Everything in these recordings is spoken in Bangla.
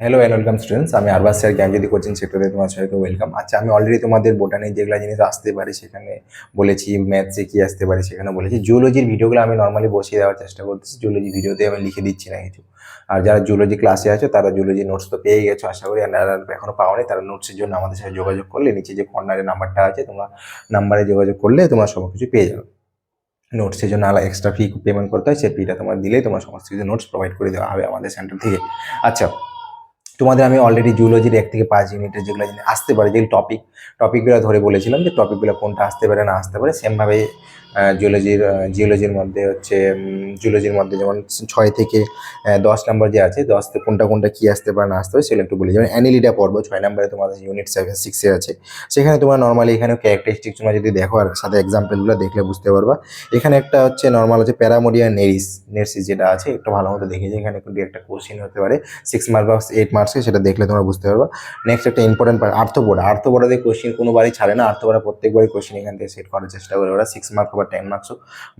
হ্যালো অ্যান্ড ওয়েলকাম স্টুডেন্টস আমি আরবাস স্যার, জ্ঞানজ্যোতি কোচিং সেক্টরে তোমার সবাইকে ওয়েলকাম আচ্ছা আমি অলরেডি তোমাদের বোটানি যেগুলো জিনিস আসতে পারে সেখানে বলেছি ম্যাথসে কি আসতে পারে সেখানে বলেছি জুলজির ভিডিওগুলো আমি নর্মালি বসিয়ে দেওয়ার চেষ্টা করতেছি জুলজি ভিডিওতে আমি লিখে দিচ্ছি না কিছু। আর যারা জুলজি ক্লাসে আছে, তারা জুলজি নোটস তো পেয়ে গেছো, আশা করি আর যারা এখনও পাওনি, তারা নোটসের জন্য আমাদের সাথে যোগাযোগ করলে, নিচে যে কর্নারে নাম্বারটা আছে, তোমরা নাম্বারে যোগাযোগ করলে তোমরা সব কিছু পেয়ে যাবে। নোটসের জন্য আলাদা এক্সট্রা ফি পেমেন্ট করতে হয়, সেই ফিটা তোমার দিলেই তোমার সমস্ত কিছু নোটস প্রোভাইড করে দেওয়া হবে আমাদের সেন্টার থেকে। আচ্ছা তোমাদের আমি অলরেডি জুলজির এক থেকে পাঁচ ইউনিটের যেগুলো আসতে পারে যেগুলো টপিক টপিকগুলো ধরে বলেছিলাম যে টপিকগুলো কোনটা আসতে পারে না আসতে পারে সেমভাবে জিওলজির জিওলজির মধ্যে হচ্ছে জিওলজির মধ্যে যেমন ছয় থেকে দশ নম্বর যে আছে, দশ কোনটা কোনটা কী আসতে পারে না আসতে পারে সেগুলো একটু বলি। যেমন অ্যানিলিডা পর্ব, ছয় নম্বরে তোমাদের ইউনিট সেভেন সিক্সে আছে। সেখানে তোমরা নর্মালি এখানে ক্যারেক্টারিস্টিক তোমরা যদি দেখো, আর সাথে এক্সাম্পলগুলো দেখলে বুঝতে পারবা। এখানে একটা হচ্ছে নর্মাল হচ্ছে প্যারামোডিয়া নেরিস নেরসিস যেটা আছে, একটু ভালো মতো দেখে এখানে কিন্তু একটা কোশ্চিন হতে পারে। সিক্স মার্ক বা এইট মার্কসে সেটা দেখলে তোমরা বুঝতে পারবা। নেক্সট একটা ইম্পর্টেন্ট পার্ট আর্থবোর্ড আর্থবোর্ডে কোশ্চিন কোনোবারই ছাড়ে না আর্থবোর্ডে প্রত্যেকবারই কোশ্চিন এখান থেকে সেট করার চেষ্টা করে। ওরা সিক্স মার্ক বা টেন মার্কস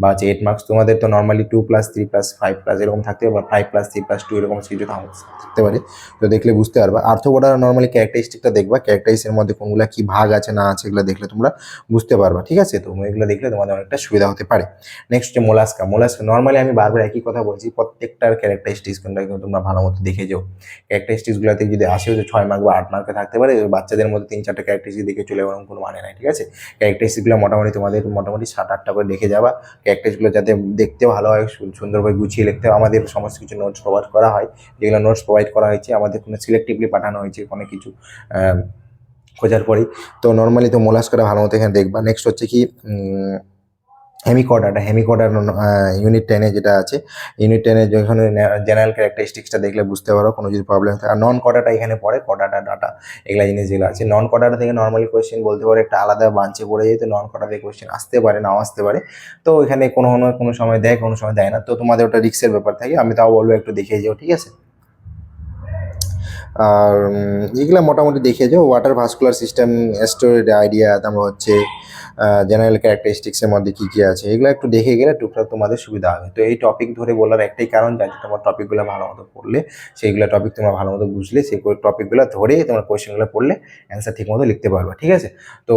বা হচ্ছে এইট মার্কস তোমাদের তো normally two plus three plus five plus এরকম থাকতে পারে five plus three plus two এরকম কিছু থাকতে পারে। তো দেখলে বুঝতে পারবা। আর্থবোর্ডার নর্মালি ক্যারেক্টারিস্টিকটা দেখবা ক্যারেক্টারিস্টের মধ্যে কোনগুলো কি ভাগ আছে না আছে এগুলো দেখলে তোমরা বুঝতে পারবা, ঠিক আছে? তো এগুলো দেখলে তোমাদের অনেকটা সুবিধা হতে পারে। নেক্সট হচ্ছে মোলাস্কা মোলাস্কা নর্মালি আমি বারবার একই কথা বলছি, প্রত্যেকটার ক্যারেক্টারিস্টিক্স কোনটা কিন্তু তোমরা ভালো মতো দেখে যাও। ক্যারেক্টারিস্টিক্সগুলোতে যদি আসে যে ছয় মার্ক বা আট মার্কে থাকতে পারে বাচ্চাদের মধ্যে তিন চারটা ক্যারেক্টারিস্টিক দেখে চলে এরকম কোনো মানে নাই, ঠিক আছে? ক্যারেক্টারিস্টিকগুলো মোটামুটি তোমাদের মোটামুটি সাত করে দেখে যাওয়া। ক্যারেক্টারগুলো যাতে দেখতে ভালো হয় সুন্দরভাবে গুছিয়ে লিখতে আমাদের সমস্ত কিছু নোটস প্রোভাইড করা হয়। যেগুলো নোটস প্রোভাইড করা হয়েছে, আমাদের কোনো সিলেক্টিভলি পাঠানো হয়েছে, কোনো কিছু খোঁজার পরেই। তো নর্মালি তো মোলাস মোলাস্কাটা ভালো মতো এখানে দেখবা। নেক্সট হচ্ছে কি হেমিকর্ডাটা হেমিকর্ডার ইউনিট টেনে যেটা আছে ইউনিট টেনে যেখানে জেনারেল ক্যারেক্টারিস্টিক্সটা দেখলে বুঝতে পারো, কোনো যদি প্রবলেম থাকে আর নন কডাটা এখানে পড়ে কডাটা ডাটা এগুলা জিনিস যেগুলো আছে নন কডাটা থেকে নর্মালি কোয়েশ্চেন বলতে পারে, একটা আলাদা বাঞ্চে পড়ে যেতে নন কডা থেকে কোয়েশ্চেন আসতে পারে, নাও আসতে পারে, তো এখানে কোনো কোনো কোনো সময় দেয়, কোনো সময় দেয় না, তো তোমাদের ওটা রিক্সের ব্যাপার থাকে, আমি তাও বলব একটু দেখিয়ে যাও, ঠিক আছে? আর এগুলো মোটামুটি দেখিয়ে যাও water vascular system storage idea তারপর হচ্ছে জেনারেল ক্যারেক্টারিস্টিক্সের মধ্যে কী কী আছে, এগুলো একটু দেখে গেলে টুকটাক তোমাদের সুবিধা হবে। তো এই টপিক ধরে বলার একটাই কারণ, যাতে তোমার টপিকগুলো ভালো মতো পড়লে, সেইগুলো টপিক তোমার ভালো মতো বুঝলে, সেই টপিকগুলো ধরে তোমার কোয়েশ্চেনগুলো পড়লে অ্যান্সার ঠিক মতো লিখতে পারবে, ঠিক আছে? তো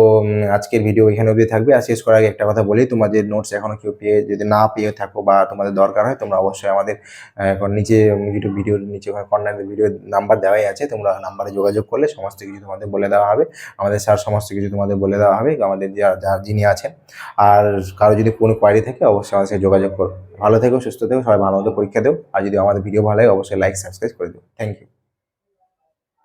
আজকের ভিডিও এখানে অবধি থাকবে। আর শেষ করার আগে একটা কথা বলি, তোমাদের নোটস এখনও কেউ পেয়ে, যদি না পেয়ে থাকো বা তোমাদের দরকার হয়, তোমরা অবশ্যই আমাদের এখন নিচে ভিডিও ভিডিওর নিচে কর্নারে ভিডিও নাম্বার দেওয়াই আছে। তোমরা নাম্বারে যোগাযোগ করলে সমস্ত কিছু তোমাদের বলে দেওয়া হবে। আমাদের স্যার সমস্ত কিছু তোমাদের বলে দেওয়া হবে। আমাদের যা যিনি আছেন। আর কারও যদি কোনো কোয়ারি থাকে, অবশ্যই আমাদের সাথে যোগাযোগ করো ভালো থেকো, সুস্থ থেকো, সবাই ভালো মতো পরীক্ষা দেও। আর যদি আমাদের ভিডিও ভালো লাগে, অবশ্যই লাইক সাবস্ক্রাইব করে দেবো থ্যাংক ইউ